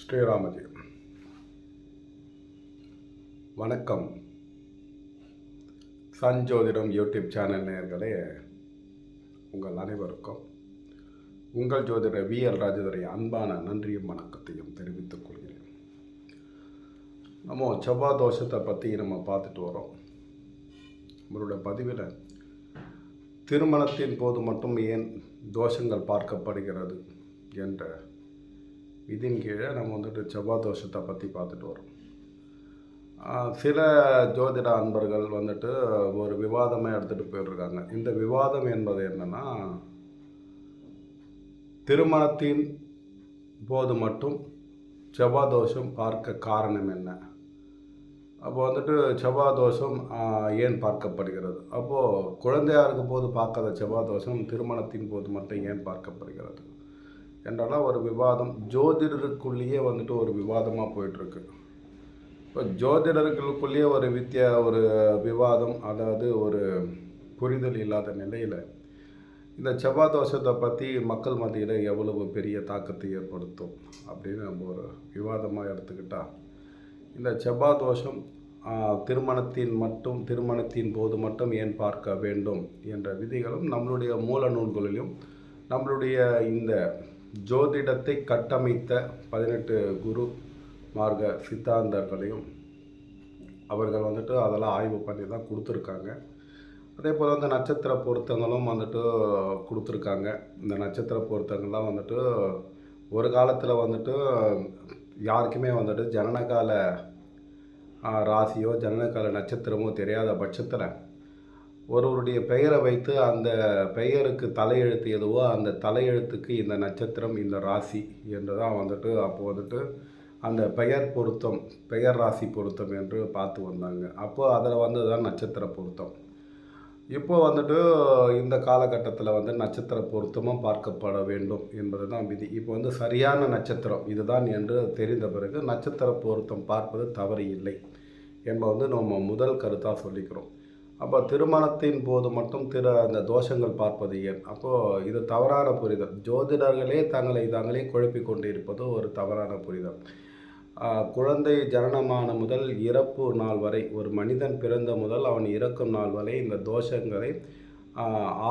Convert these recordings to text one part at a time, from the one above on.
ஸ்ரீராமஜி. வணக்கம். சஞ்சோதிடம் YouTube channel நேர்களே உங்கள் அனைவருக்கும் உங்கள் ஜோதிடர் வி எல் ராஜதுரை அன்பான நன்றியும் வணக்கத்தையும் தெரிவித்துக் கொள்கிறேன். நம்ம செவ்வாய் தோஷத்தை பற்றி நம்ம பார்த்துட்டு வரோம். நம்மளோட பதிவில் திருமணத்தின் போது மட்டும் ஏன் தோஷங்கள் பார்க்கப்படுகிறது என்ற இதன் கீழே நம்ம வந்துட்டு செவ்வாய் தோஷத்தை பற்றி பார்த்துட்டு வரோம். சில ஜோதிட அன்பர்கள் வந்துட்டு ஒரு விவாதமாக எடுத்துகிட்டு போயிட்டுருக்காங்க. இந்த விவாதம் என்பது என்னன்னா திருமணத்தின் போது மட்டும் செவ்வாய் தோஷம் பார்க்க காரணம் என்ன? அப்போ வந்துட்டு செவ்வாய் தோஷம் ஏன் பார்க்கப்படுகிறது? அப்போது குழந்தையாக இருக்கும் போது பார்க்காத செவ்வாய் தோஷம் திருமணத்தின் போது மட்டும் ஏன் பார்க்கப்படுகிறது? என்றெல்லாம் ஒரு விவாதம் ஜோதிடருக்குள்ளேயே வந்துட்டு ஒரு விவாதமாக போயிட்டுருக்கு. இப்போ ஜோதிடர்களுக்குள்ளேயே ஒரு வித்தியா ஒரு விவாதம் அதாவது ஒரு புரிதல் இல்லாத நிலையில் இந்த செவ்வாய் தோஷத்தை பற்றி மக்கள் மத்தியில் எவ்வளவு பெரிய தாக்கத்தை ஏற்படுத்தும் அப்படின்னு நம்ம ஒரு விவாதமாக எடுத்துக்கிட்டா இந்த செவ்வாய் தோஷம் திருமணத்தின் மட்டும் திருமணத்தின் போது மட்டும் ஏன் பார்க்க வேண்டும் என்ற விதிகளும் நம்மளுடைய மூல நூல்களிலும் நம்மளுடைய இந்த ஜோதிடத்தை கட்டமைத்த பதினெட்டு குரு மார்க்க சித்தாந்தர்களையும் அவர்கள் வந்துட்டு அதெல்லாம் ஆய்வு பண்ணி தான் கொடுத்துருக்காங்க. அதே போல் வந்து நட்சத்திர பொருத்தங்களும் வந்துட்டு கொடுத்துருக்காங்க. இந்த நட்சத்திர பொருத்தங்கள்லாம் வந்துட்டு ஒரு காலத்தில் வந்துட்டு யாருக்குமே வந்துட்டு ஜனனகால ராசியோ ஜனனகால நட்சத்திரமோ தெரியாத பட்சத்தில் ஒருவருடைய பெயரை வைத்து அந்த பெயருக்கு தலையெழுத்து எதுவோ அந்த தலையெழுத்துக்கு இந்த நட்சத்திரம் இந்த ராசி என்று தான் வந்துட்டு அப்போ வந்துட்டு அந்த பெயர் பொருத்தம் பெயர் ராசி பொருத்தம் என்று பார்த்து வந்தாங்க. அப்போது அதில் வந்து தான் நட்சத்திர பொருத்தம். இப்போ வந்துட்டு இந்த காலகட்டத்தில் வந்து நட்சத்திர பொருத்தமும் பார்க்கப்பட வேண்டும் என்பது தான் விதி. இப்போ வந்து சரியான நட்சத்திரம் இதுதான் என்று தெரிந்த பிறகு நட்சத்திர பொருத்தம் பார்ப்பது தவறு இல்லை என்பது வந்து நம்ம முதல் கருத்தாக சொல்லிக்கிறோம். அப்போ திருமணத்தின் போது மட்டும் திரு அந்த தோஷங்கள் பார்ப்பது ஏன்? அப்போது இது தவறான புரிதல். ஜோதிடர்களே தங்களை தாங்களே குழப்பிக் கொண்டு இருப்பது ஒரு தவறான புரிதல். குழந்தை ஜனனமான முதல் இறப்பு நாள் வரை ஒரு மனிதன் பிறந்த முதல் அவன் இறக்கும் நாள் வரை இந்த தோஷங்களை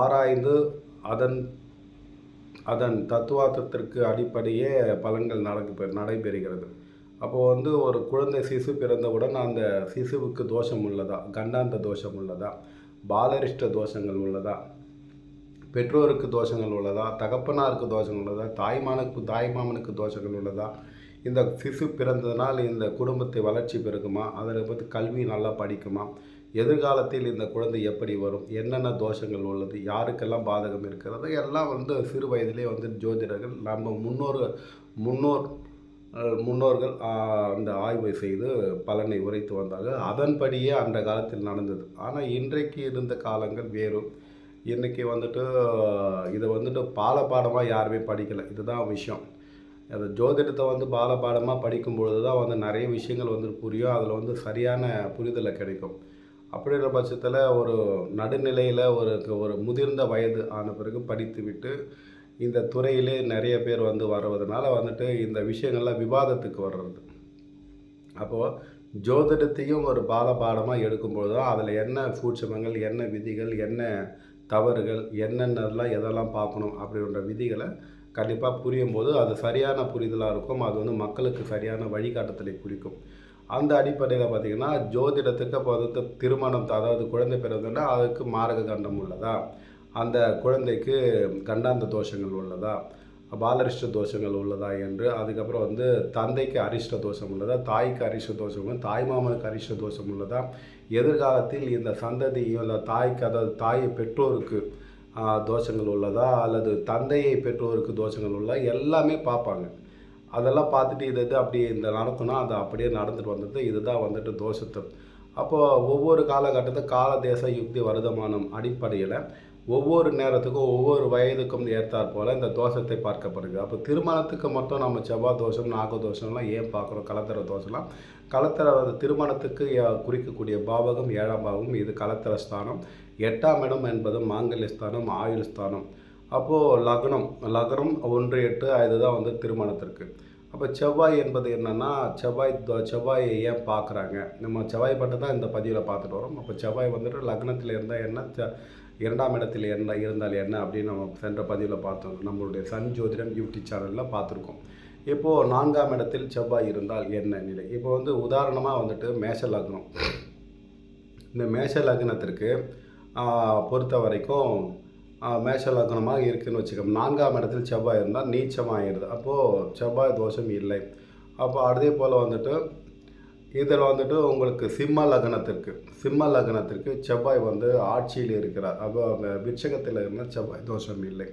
ஆராய்ந்து அதன் அதன் தத்துவார்த்தத்திற்கு அடிப்படையே பலன்கள் நடக்கு நடைபெறுகிறது. அப்போது வந்து ஒரு குழந்தை சிசு பிறந்தவுடன் அந்த சிசுவுக்கு தோஷம் உள்ளதா? கண்டாந்த தோஷம் உள்ளதா? பாலரிஷ்ட தோஷங்கள் உள்ளதா? பெற்றோருக்கு தோஷங்கள் உள்ளதா? தகப்பனாருக்கு தோஷங்கள் உள்ளதா? தாய்மானுக்கு தாய்மாமனுக்கு தோஷங்கள் உள்ளதா? இந்த சிசு பிறந்ததனால் இந்த குடும்பத்தை வளர்ச்சி பெருகுமா? அதில் பற்றி கல்வி நல்லா படிக்குமா? எதிர்காலத்தில் இந்த குழந்தை எப்படி வரும்? என்னென்ன தோஷங்கள் உள்ளது? யாருக்கெல்லாம் பாதகம் இருக்கிறது? எல்லாம் வந்து சிறு வயதிலே வந்து ஜோதிடர்கள் நம்ம முன்னோர் முன்னோர் முன்னோர்கள் அந்த ஆய்வை செய்து பலனை உரைத்து வந்தாங்க. அதன்படியே அந்த காலத்தில் நடந்தது. ஆனால் இன்றைக்கு இருந்த காலங்கள் வேறு. இன்றைக்கி வந்துட்டு இதை வந்துட்டு பாலபாடமாக யாருமே படிக்கலை. இதுதான் விஷயம். அந்த ஜோதிடத்தை வந்து பாலபாடமாக படிக்கும்பொழுது தான் வந்து நிறைய விஷயங்கள் வந்து புரியும். அதில் வந்து சரியான புரிதலை கிடைக்கும். அப்படின்ற பட்சத்தில் ஒரு நடுநிலையில் ஒரு ஒரு முதிர்ந்த வயது ஆன பிறகு படித்து விட்டு இந்த துறையிலே நிறைய பேர் வந்து வருவதனால வந்துட்டு இந்த விஷயங்கள்லாம் விவாதத்துக்கு வர்றது. அப்போது ஜோதிடத்தையும் ஒரு பாலபாடமாக எடுக்கும்பொழுது தான் அதில் என்ன சூட்சமங்கள் என்ன விதிகள் என்ன தவறுகள் என்னென்னலாம் எதெல்லாம் பார்க்கணும் அப்படின்ற விதிகளை கண்டிப்பாக புரியும் போது அது சரியான புரிதலாக இருக்கும். அது வந்து மக்களுக்கு சரியான வழிகாட்டுதலை குறிக்கும். அந்த அடிப்படையில் பார்த்திங்கன்னா ஜோதிடத்துக்கு இப்போ வந்து திருமணம் அதாவது குழந்தை பிறந்தோன்னா அதுக்கு மார்க்க கண்டம் உள்ளதா? அந்த குழந்தைக்கு கண்டாந்த தோஷங்கள் உள்ளதா? பாலரிஷ்ட தோஷங்கள் உள்ளதா என்று அதுக்கப்புறம் வந்து தந்தைக்கு அரிஷ்ட தோஷம் உள்ளதா? தாய்க்கு அரிஷ்ட தோஷம் தாய் தாய்மாமனுக்கு அரிஷ்ட தோஷம் உள்ளதா? எதிர்காலத்தில் இந்த சந்ததி இல்லை தாய்க்கு அதாவது தாய் பெற்றோருக்கு தோஷங்கள் உள்ளதா? அல்லது தந்தையை பெற்றோருக்கு தோஷங்கள் உள்ளதா? எல்லாமே பார்ப்பாங்க. அதெல்லாம் பார்த்துட்டு இது இது அப்படி இந்த நடக்கணும் அது அப்படியே நடந்துட்டு வந்தது இதுதான் வந்துட்டு தோஷத்தை. அப்போது ஒவ்வொரு காலகட்டத்தில் கால தேச யுக்தி வருதமானம் அடிப்படையில் ஒவ்வொரு நேரத்துக்கும் ஒவ்வொரு வயதுக்கும் ஏற்றாற் போல் இந்த தோஷத்தை பார்க்கப்படுது. அப்போ திருமணத்துக்கு மட்டும் நம்ம செவ்வாய் தோஷம் நாக தோஷம்லாம் ஏன் பார்க்குறோம்? கலத்தர தோஷம்லாம். கலத்தர திருமணத்துக்கு குறிக்கக்கூடிய பாவகம் ஏழாம் பாவகம் இது கலத்தர ஸ்தானம். எட்டாம் இடம் என்பது மாங்கல்ய ஸ்தானம் ஆயுள் ஸ்தானம். அப்போது லக்னம் லக்னம் ஒன்று எட்டு இதுதான் வந்து திருமணத்திற்கு. அப்போ செவ்வாய் என்பது என்னென்னா செவ்வாய் தோ- செவ்வாயை ஏன் பார்க்குறாங்க? நம்ம செவ்வாய் பட்டு தான் இந்த பதிவில் பார்த்துட்டு வரோம். அப்போ செவ்வாய் வந்துட்டு லக்னத்தில் இருந்தால் என்ன? இரண்டாம் இடத்தில் என்ன இருந்தால் என்ன அப்படின்னு நம்ம சென்ற பதிவில் பார்த்தோம். நம்மளுடைய சன் ஜோதிடம் யூடியூப் சேனலில் பார்த்துருக்கோம். இப்போது நான்காம் இடத்தில் செவ்வாய் இருந்தால் என்ன நிலை? இப்போ வந்து உதாரணமாக வந்துட்டு மேஷ லக்னம். இந்த மேஷ லக்னத்திற்கு பொறுத்த வரைக்கும் மேஷ லக்னமாக இருக்குன்னு வச்சுக்கோங்க. நான்காம் இடத்தில் செவ்வாய் இருந்தால் நீச்சமாகிடுது அப்போது செவ்வாய் தோஷம் இல்லை. அப்போ அதே போல் வந்துட்டு இதில் வந்துட்டு உங்களுக்கு சிம்ம லக்னத்திற்கு சிம்ம லக்னத்திற்கு செவ்வாய் வந்து ஆட்சியில் இருக்கிறார். அப்போ அந்த விட்சகத்தில் இருந்தால் செவ்வாய்? தோஷம் இல்லை.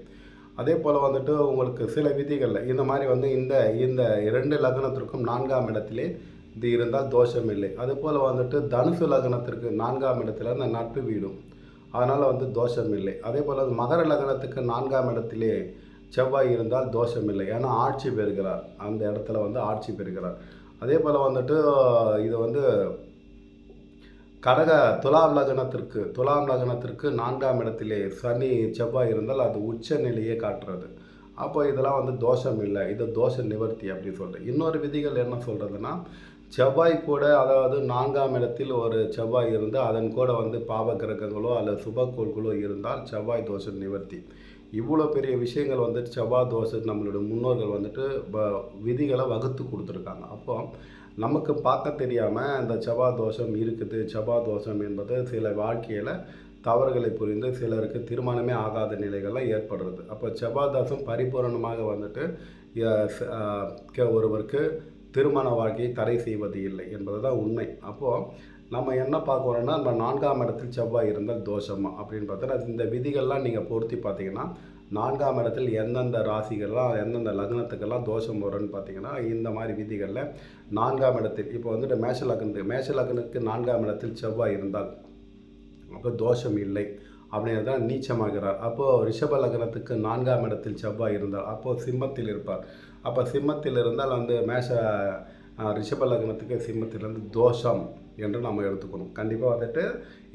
அதே போல் வந்துட்டு உங்களுக்கு சில விதிகளில் இந்த மாதிரி வந்து இந்த இந்த இரண்டு லக்னத்திற்கும் நான்காம் இடத்திலே இது இருந்தால் தோஷம் இல்லை. அதுபோல் வந்துட்டு தனுசு லக்னத்திற்கு நான்காம் இடத்துல அந்த நட்பு வீடும் அதனால் வந்து தோஷம் இல்லை. அதே போல் மகர லக்னத்துக்கு நான்காம் இடத்திலே செவ்வாய் இருந்தால் தோஷம் இல்லை. ஏன்னா ஆட்சி பெறுகிறார். அந்த இடத்துல வந்து ஆட்சி பெறுகிறார். அதே போல் வந்துட்டு இது வந்து கடக துலாம் லக்னத்திற்கு துலாம் லக்னத்திற்கு நான்காம் இடத்திலே சனி செவ்வாய் இருந்தால் அது உச்ச நிலையே காட்டுறது. அப்போ இதெல்லாம் வந்து தோஷம் இல்லை. இது தோஷ நிவர்த்தி அப்படின்னு சொல்கிறேன் இன்னொரு விதிகள் என்ன சொல்கிறதுனா செவ்வாய் கூட அதாவது நான்காம் இடத்தில் ஒரு செவ்வாய் இருந்து அதன் கூட வந்து பாவ கிரகங்களோ அல்லது சுபக்கோள்களோ இருந்தால் செவ்வாய் தோஷ நிவர்த்தி. இவ்வளோ பெரிய விஷயங்கள் வந்துட்டு செவ்வாய் தோசை நம்மளுடைய முன்னோர்கள் வந்துட்டு வ- விதிகளை வகுத்து கொடுத்துருக்காங்க. அப்போ நமக்கு பார்க்க தெரியாமல் இந்த செவ்வாய் தோஷம் இருக்குது. செவ்வாய் தோஷம் என்பது சில வாழ்க்கையில் தவறுகளை புரிந்து சிலருக்கு திருமணமே ஆகாத நிலைகள்லாம் ஏற்படுறது. அப்போ செவ்வாய் தோஷம் பரிபூரணமாக வந்துட்டு ஒருவருக்கு திருமண வாழ்க்கையை தடை செய்வது இல்லை என்பது தான் உண்மை. அப்போது நம்ம என்ன பார்க்குறோன்னா நம்ம நான்காம் இடத்தில் செவ்வாய் இருந்தால் தோஷமா அப்படின்னு பார்த்தா இந்த விதிகள்லாம் நீங்கள் பொருத்தி பார்த்தீங்கன்னா நான்காம் இடத்தில் எந்தெந்த ராசிகள்லாம் எந்தெந்த லக்னத்துக்கெல்லாம் தோஷம் வரும்னு பார்த்தீங்கன்னா இந்த மாதிரி விதிகளில் நான்காம் இடத்தில் இப்போ வந்துட்டு மேஷ லக்னத்துக்கு மேஷ லக்னத்துக்கு நான்காம் இடத்தில் செவ்வாய் இருந்தால் அப்போ தோஷம் இல்லை அப்படிங்கிறது தான் நீச்சமாகிறார். அப்போது ரிஷப லக்னத்துக்கு நான்காம் இடத்தில் செவ்வாய் இருந்தால் அப்போது சிம்மத்தில் இருப்பார். அப்போ சிம்மத்தில் இருந்தால் வந்து மேஷ ரிஷப லக்னத்துக்கு சிம்மத்திலேருந்து தோஷம் என்று நம்ம எடுத்துக்கணும். கண்டிப்பாக வந்துட்டு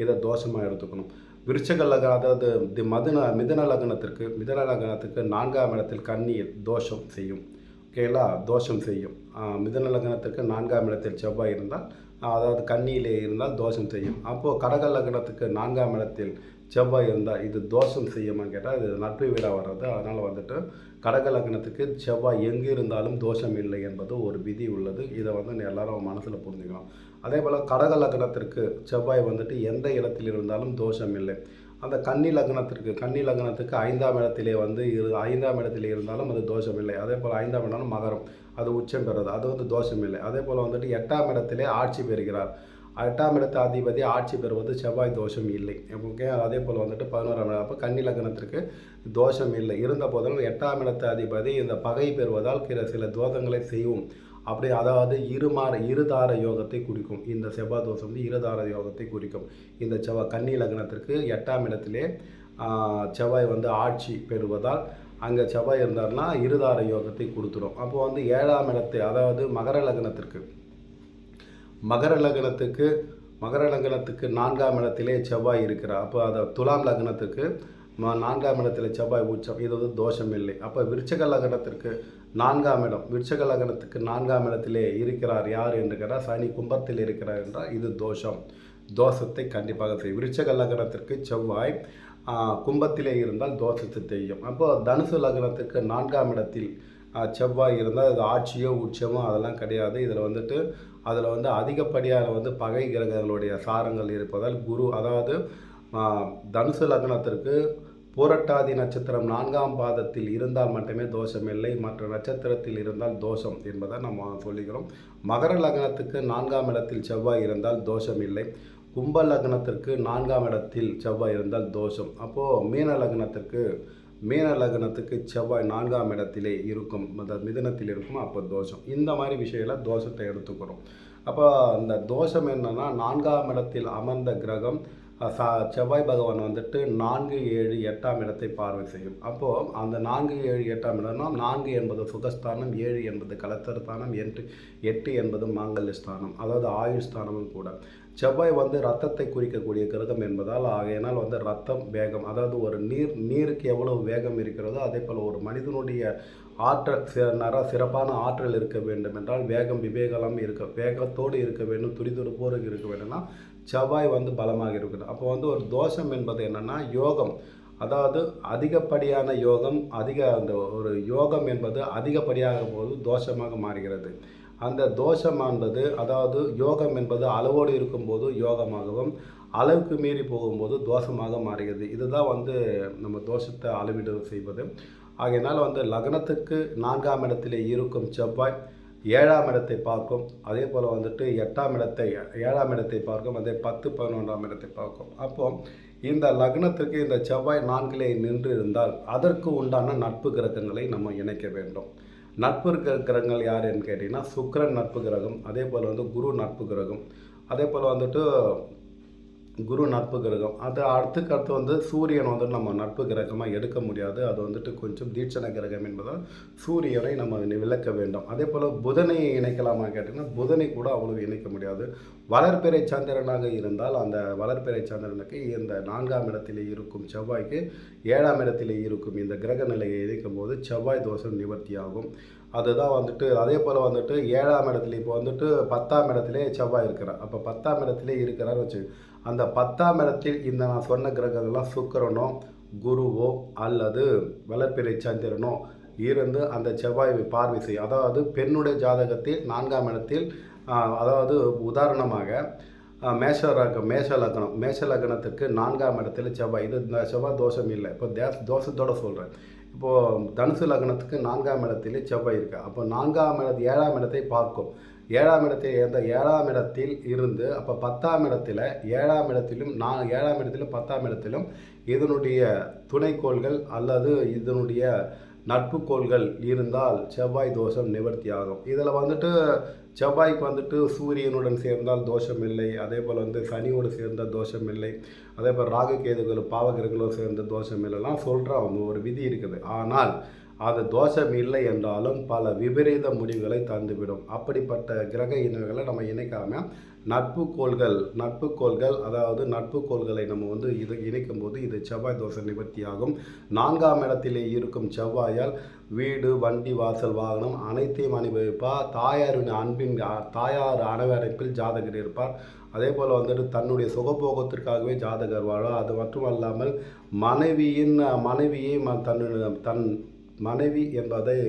இதை தோஷமாக எடுத்துக்கணும். விருச்சக லக்னம் அதாவது தி மதுன மிதன லக்னத்திற்கு மிதன லக்னத்துக்கு நான்காம் இடத்தில் கண்ணீர் தோஷம் செய்யும். ஓகேங்களா தோஷம் செய்யும். மிதன லக்னத்திற்கு நான்காம் இடத்தில் செவ்வாய் இருந்தால் அதாவது கண்ணியிலே இருந்தால் தோஷம் செய்யும். அப்போது கடக லக்னத்துக்கு நான்காம் இடத்தில் செவ்வாய் இருந்தால் இது தோஷம் செய்யுமான்னு கேட்டால் இது நட்பு வீடாக வர்றது. அதனால் வந்துட்டு கடக லக்னத்துக்கு செவ்வாய் எங்கே இருந்தாலும் தோஷம் இல்லை என்பது ஒரு விதி உள்ளது. இதை வந்து எல்லாரும் மனசில் புரிஞ்சுக்கணும். அதே போல் கடக லக்னத்திற்கு செவ்வாய் வந்துட்டு எந்த இடத்தில் இருந்தாலும் தோஷம் இல்லை. அந்த கன்னி லக்னத்திற்கு கன்னி லக்னத்துக்கு ஐந்தாம் இடத்திலே வந்து இரு ஐந்தாம் இடத்திலே இருந்தாலும் அது தோஷம் இல்லை. அதே போல் ஐந்தாம் இடம் மகரம். அது உச்சம் பெறுறது. அது வந்து தோஷம் இல்லை. அதே போல் வந்துட்டு எட்டாம் இடத்திலே ஆட்சி பெறுகிறார். எட்டாம் இடத்து அதிபதி ஆட்சி பெறுவது செவ்வாய் தோஷம் இல்லை. ஓகே அதே போல் வந்துட்டு பதினோராம் இடம்? அப்போ கன்னி லக்னத்திற்கு தோஷம் இல்லை. இருந்த போதிலும் எட்டாம் இடத்து அதிபதி இந்த பகை பெறுவதால் சில சில தோஷங்களை செய்யும். அப்படி அதாவது இருமாற இருதார யோகத்தை குறிக்கும். இந்த செவ்வாய் தோஷம் வந்து இருதார யோகத்தை குறிக்கும். இந்த செவ்வாய் கன்னி லக்னத்திற்கு எட்டாம் இடத்திலே செவ்வாய் வந்து ஆட்சி பெறுவதால் அங்கே செவ்வாய் இருந்தார்னா இருதார யோகத்தை கொடுத்துடும் அப்போ வந்து ஏழாம் இடத்தை அதாவது மகர லக்னத்திற்கு மகர லக்னத்துக்கு மகர லக்னத்துக்கு நான்காம் இடத்திலே செவ்வாய் இருக்கிறார். அப்போ அதை துலாம் லக்னத்துக்கு நான்காம் இடத்துல செவ்வாய் உச்சம். இது வந்து தோஷம் இல்லை. அப்போ விருச்சக லக்னத்திற்கு நான்காம் இடம். விருச்சக லக்னத்துக்கு நான்காம் இடத்திலே இருக்கிறார் யார் என்று கேட்டால் சனி கும்பத்தில் இருக்கிறார் என்றால் இது தோஷம். தோஷத்தை கண்டிப்பாக செய்யும். விருச்சக லக்னத்திற்கு செவ்வாய் கும்பத்திலே இருந்தால் தோஷத்தை செய்யும். அப்போது தனுசு லக்னத்துக்கு நான்காம் இடத்தில் செவ்வாய் இருந்தால் அது ஆட்சியோ உச்சமோ அதெல்லாம் கிடையாது. இதில் வந்துட்டு அதில் வந்து அதிகப்படியாக வந்து பகை கிரகங்களுடைய சாரங்கள் இருப்பதால் குரு அதாவது தனுசு லக்னத்திற்கு பூரட்டாதி நட்சத்திரம் நான்காம் பாதத்தில் இருந்தால் மட்டுமே தோஷம் இல்லை மற்ற நட்சத்திரத்தில் இருந்தால் தோஷம் என்பதை நம்ம சொல்லிக்கிறோம். மகர லக்னத்துக்கு நான்காம் இடத்தில் செவ்வாய் இருந்தால் தோஷம் இல்லை கும்ப லக்னத்திற்கு நான்காம் இடத்தில் செவ்வாய் இருந்தால் தோஷம். அப்போது மீன லக்னத்திற்கு மீன லக்னத்துக்கு செவ்வாய் நான்காம் இடத்திலே இருக்கும் அந்த மிதனத்தில் இருக்கும் அப்போ தோஷம். இந்த மாதிரி விஷயத்தில் தோஷத்தை எடுத்துக்கிறோம். அப்போ அந்த தோஷம் என்னன்னா நான்காம் இடத்தில் அமர்ந்த கிரகம் சா செவ்வாய் பகவான் வந்துட்டு நான்கு ஏழு எட்டாம் இடத்தை பார்வை செய்யும். அப்போது அந்த நான்கு ஏழு எட்டாம் இடம்னா நான்கு என்பது சுகஸ்தானம் ஏழு என்பது கலத்தரஸ்தானம் எட்டு எட்டு என்பது மாங்கல்ய ஸ்தானம் அதாவது ஆயுள் ஸ்தானமும் கூட. செவ்வாய் வந்து ரத்தத்தை குறிக்கக்கூடிய கிரகம் என்பதால் ஆகையினால் வந்து ரத்தம் வேகம் அதாவது ஒரு நீர் நீருக்கு எவ்வளவு வேகம் இருக்கிறதோ அதே போல் ஒரு மனிதனுடைய ஆற்றல் சி நர சிறப்பான ஆற்றல் இருக்க வேண்டும் என்றால் வேகம் விவேகலாம் இருக்க வேகத்தோடு இருக்க வேண்டும் துரிதுடுப்போடு இருக்க வேண்டும்னா செவ்வாய் வந்து பலமாக இருக்கணும் அப்போ வந்து ஒரு தோஷம் என்பது என்னென்னா யோகம். அதாவது அதிகப்படியான யோகம் அதிக அந்த ஒரு யோகம் என்பது அதிகப்படியாகும் போது தோஷமாக மாறுகிறது. அந்த தோஷமானது அதாவது யோகம் என்பது அளவோடு இருக்கும்போது யோகமாகவும் அளவுக்கு மீறி போகும்போது தோஷமாக மாறுகிறது. இதுதான் வந்து நம்ம தோஷத்தை அளவீடு செய்வது. ஆகையினால் வந்து லக்னத்துக்கு நான்காம் இடத்திலே இருக்கும் செவ்வாய் ஏழாம் இடத்தை பார்க்கும். அதே போல் வந்துட்டு எட்டாம் இடத்தை ஏழாம் இடத்தை பார்க்கும். அதே பத்து பதினொன்றாம் இடத்தை பார்க்கும். அப்போ இந்த லக்னத்துக்கு இந்த செவ்வாய் நான்கிலே நின்று இருந்தால் அதற்கு உண்டான நட்பு கிரகங்களை நம்ம இணைக்க வேண்டும். நட்பு கிரகங்கள் யாருன்னு கேட்டிங்கன்னா சுக்கரன் நட்பு கிரகம் அதே போல் வந்து குரு நட்பு கிரகம். அதே போல் வந்துட்டு குரு நட்பு கிரகம். அது அடுத்துக்கு அடுத்து வந்து சூரியன் வந்து நம்ம நட்பு கிரகமாக எடுக்க முடியாது. அது வந்துட்டு கொஞ்சம் தீட்சண கிரகம் என்பதால் சூரியனை நம்ம விளக்க வேண்டும். அதே போல் புதனை இணைக்கலாமா கேட்டிங்கன்னா புதனை கூட அவ்வளவு இணைக்க முடியாது. வளர்பிறை சந்திரனாக இருந்தால் அந்த வளர்பிறை சந்திரனுக்கு இந்த நான்காம் இடத்திலே இருக்கும் செவ்வாய்க்கு ஏழாம் இடத்திலே இருக்கும் இந்த கிரக நிலையை இணைக்கும் போது செவ்வாய் தோஷம் நிவர்த்தியாகும். அதுதான் வந்துட்டு அதே போல் வந்துட்டு ஏழாம் இடத்துல இப்போ வந்துட்டு பத்தாம் இடத்திலே செவ்வாய் இருக்கிறார். அப்போ பத்தாம் இடத்திலே இருக்கிறார் வச்சு அந்த பத்தாம் இடத்தில் இந்த நான் சொன்ன கிரகங்கள்லாம் சுக்கிரனோ குருவோ அல்லது வளர்ப்பிறை சந்திரனோ இருந்து அந்த செவ்வாய் பார்வை செய்யும் அதாவது பெண்ணுடைய ஜாதகத்தில் நான்காம் இடத்தில் அதாவது உதாரணமாக மேஷ மேஷ லக்னம் மேஷ லக்னத்துக்கு நான்காம் இடத்துல செவ்வாய் இது இந்த செவ்வாய் தோஷம் இல்லை. இப்போ தேச தோஷத்தோட சொல்கிறேன் இப்போது தனுசு லக்னத்துக்கு நான்காம் இடத்துல செவ்வாய் இருக்கு. அப்போ நான்காம் இடத்து ஏழாம் இடத்தை பார்க்கும். ஏழாம் இடத்தை எந்த ஏழாம் இடத்தில் இருந்து அப்போ பத்தாம் இடத்துல ஏழாம் இடத்திலும் நான் ஏழாம் இடத்திலும் பத்தாம் இடத்திலும் இதனுடைய துணைக்கோள்கள் அல்லது இதனுடைய நட்புக்கோள்கள் இருந்தால் செவ்வாய் தோஷம் நிவர்த்தியாகும். இதில் வந்துட்டு செவ்வாய்க்கு வந்துட்டு சூரியனுடன் சேர்ந்தால் தோஷம் இல்லை அதே போல் வந்து சனியோடு சேர்ந்த தோஷம் இல்லை அதே போல் ராகு கேதுகள் பாவகிரகங்களோடு சேர்ந்த தோஷம் இல்லைலாம் சொல்கிறாங்க ஒரு விதி இருக்குது. ஆனால் அது தோஷம் இல்லை என்றாலும் பல விபரீத முடிவுகளை தந்துவிடும். அப்படிப்பட்ட கிரக இனங்களை நம்ம இணைக்காமல் நட்பு கோள்கள் நட்பு கோள்கள் அதாவது நட்பு கோள்களை நம்ம வந்து இது இணைக்கும் போது இது செவ்வாய் தோஷம் நிவர்த்தியாகும். நான்காம் இடத்திலே இருக்கும் செவ்வாயால் வீடு வண்டி வாசல் வாகனம் அனைத்தையும் அனுபவிப்பார் தாயாரின் அன்பின் தாயார் அனவரைப்பில் ஜாதகர் இருப்பார். அதே போல் வந்துட்டு தன்னுடைய சுகபோகத்திற்காகவே ஜாதகர் வாழும் அது மட்டுமல்லாமல் மனைவியின் மனைவியை ம- தன்னுடைய தன் மனைவி என்பதை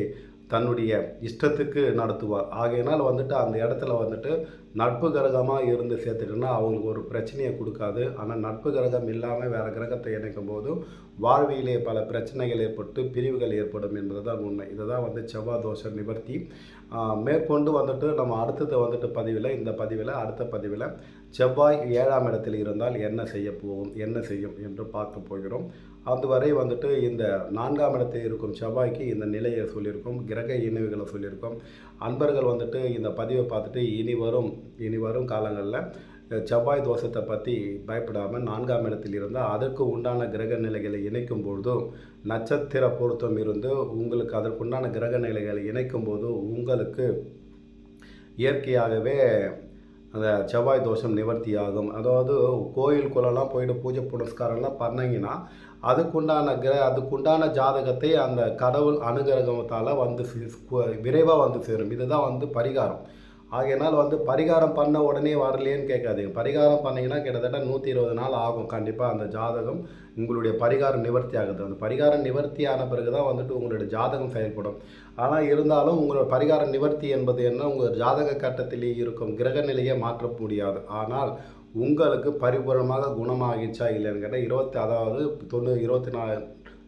தன்னுடைய இஷ்டத்துக்கு நடத்துவார். ஆகையினால் வந்துட்டு அந்த இடத்துல வந்துட்டு நட்பு கிரகமாக இருந்து சேர்த்துட்டுனா அவங்களுக்கு ஒரு பிரச்சனையை கொடுக்காது. ஆனால் நட்பு கிரகம் இல்லாமல் வேறு கிரகத்தை இணைக்கும் போது வாழ்வியிலே பல பிரச்சனைகள் ஏற்பட்டு பிரிவுகள் ஏற்படும் என்பது தான் உண்மை. இதுதான் வந்து செவ்வாய் தோஷ நிவர்த்தி. மேற்கொண்டு வந்துட்டு நம்ம அடுத்தது வந்துட்டு பதிவில் இந்த பதிவில் அடுத்த பதிவில் செவ்வாய் ஏழாம் இடத்தில் இருந்தால் என்ன செய்ய போகும் என்ன செய்யும் என்று பார்க்க போகிறோம். அதுவரை வந்துட்டு இந்த நான்காம் இடத்தில் இருக்கும் செவ்வாய்க்கு இந்த நிலையை சொல்லியிருக்கோம் கிரக இணைவுகளை சொல்லியிருக்கோம். அன்பர்கள் வந்துட்டு இந்த பதிவை பார்த்துட்டு இனி வரும் இனி வரும் காலங்களில் செவ்வாய் தோஷத்தை பற்றி பயப்படாமல் நான்காம் இடத்தில் இருந்தால் அதற்கு உண்டான கிரக நிலைகளை இணைக்கும் பொழுதும் நட்சத்திர பொருத்தம் இருந்து உங்களுக்கு அதற்குண்டான கிரக நிலைகளை இணைக்கும் போது உங்களுக்கு இயற்கையாகவே அந்த செவ்வாய் தோஷம் நிவர்த்தி ஆகும் அதாவது கோயில் குளம்லாம் போயிட்டு பூஜை புனஸ்காரம்லாம் பண்ணீங்கன்னா அதுக்குண்டான கிர அதுக்குண்டான ஜாதகத்தை அந்த கடவுள் அனுகிரகத்தால் வந்து விரைவாக வந்து சேரும். இதுதான் வந்து பரிகாரம். ஆகையினால் வந்து பரிகாரம் பண்ண உடனே வரலையேன்னு கேட்காதீங்க. பரிகாரம் பண்ணீங்கன்னா கிட்டத்தட்ட நூற்றி இருபது நாள் ஆகும். கண்டிப்பாக அந்த ஜாதகம் உங்களுடைய பரிகாரம் நிவர்த்தி ஆகுது. அந்த பரிகாரம் நிவர்த்தி ஆன பிறகு தான் வந்துட்டு உங்களுடைய ஜாதகம் செயல்படும். ஆனால் இருந்தாலும் உங்களோட பரிகார நிவர்த்தி என்பது என்ன? உங்கள் ஜாதக கட்டத்திலே இருக்கும் கிரக நிலையை மாற்ற முடியாது. ஆனால் உங்களுக்கு பரிபூர்ணமாக குணமாகிச்சா இல்லைன்னு கேட்டால் இருபத்தி அதாவது தொண்ணூறு இருபத்தி நாலு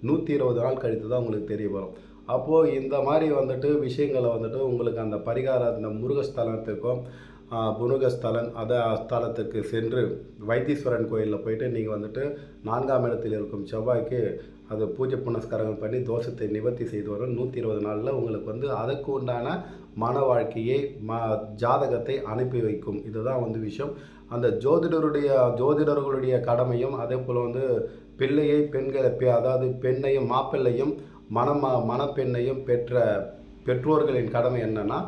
நூற்றி இருபது நாள் கழித்து தான் உங்களுக்கு தெரிய வரும். அப்போது இந்த மாதிரி வந்துட்டு விஷயங்களை வந்துட்டு உங்களுக்கு அந்த பரிகார அந்த முருகஸ்தலத்துக்கும் புனுகஸ்தலன் அத ஸ்தலத்துக்கு சென்று வைத்தீஸ்வரன் கோயிலில் போயிட்டு நீங்கள் வந்துட்டு நான்காம் இடத்தில் இருக்கும் செவ்வாய்க்கு அது பூஜை புனஸ்காரங்கள் பண்ணி தோஷத்தை நிவர்த்தி செய்து வரும். நூற்றி இருபது நாளில் உங்களுக்கு வந்து அதுக்கு உண்டான மன வாழ்க்கையை ம ஜாதகத்தை அனுப்பி வைக்கும். இதுதான் வந்து விஷயம். அந்த ஜோதிடருடைய ஜோதிடர்களுடைய கடமையும் அதே போல் வந்து பிள்ளையை பெண்களை அதாவது பெண்ணையும் மாப்பிள்ளையும் மனமா மணப்பெண்ணையும் பெற்ற பெற்றோர்களின் கடமை என்னன்னா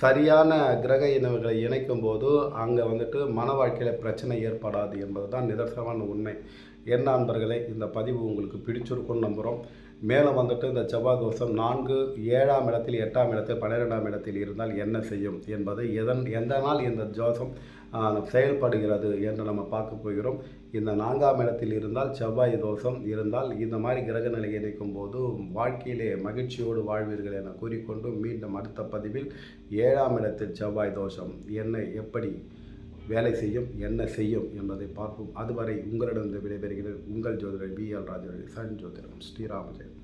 சரியான கிரக இனங்களை இணைக்கும் போது அங்கே வந்துட்டு மன வாழ்க்கையில் பிரச்சனை ஏற்படாது என்பது தான் நிதர்சனமான உண்மை. என் நண்பர்களே இந்த பதிவு உங்களுக்கு பிடிச்சிருக்கும்னு நம்புகிறோம் மேலும் வந்துட்டு இந்த செவ்வாய் தோஷம் நான்கு ஏழாம் இடத்தில் எட்டாம் இடத்தில் பன்னிரெண்டாம் இடத்தில் இருந்தால் என்ன செய்யும் என்பதை எதன் எந்த நாள் இந்த ஜோசம் செயல்படுகிறது என்று நம்ம பார்க்க போகிறோம். இந்த நான்காம் இடத்தில் இருந்தால் செவ்வாய் தோஷம் இருந்தால் இந்த மாதிரி கிரக நிலை இணைக்கும் போது வாழ்க்கையிலே மகிழ்ச்சியோடு வாழ்வீர்கள் என கூறிக்கொண்டு மீண்டும் அடுத்த பதிவில் ஏழாம் இடத்தில் செவ்வாய் தோஷம் என்ன எப்படி வேலை செய்யும் என்ன செய்யும் என்பதை பார்ப்போம். அதுவரை உங்களிடம் விடைபெறுகிறேன். உங்கள் ஜோதிடர் பி எல் ராஜா சன் ஜோதிடம். ஸ்ரீராமஜெயம்.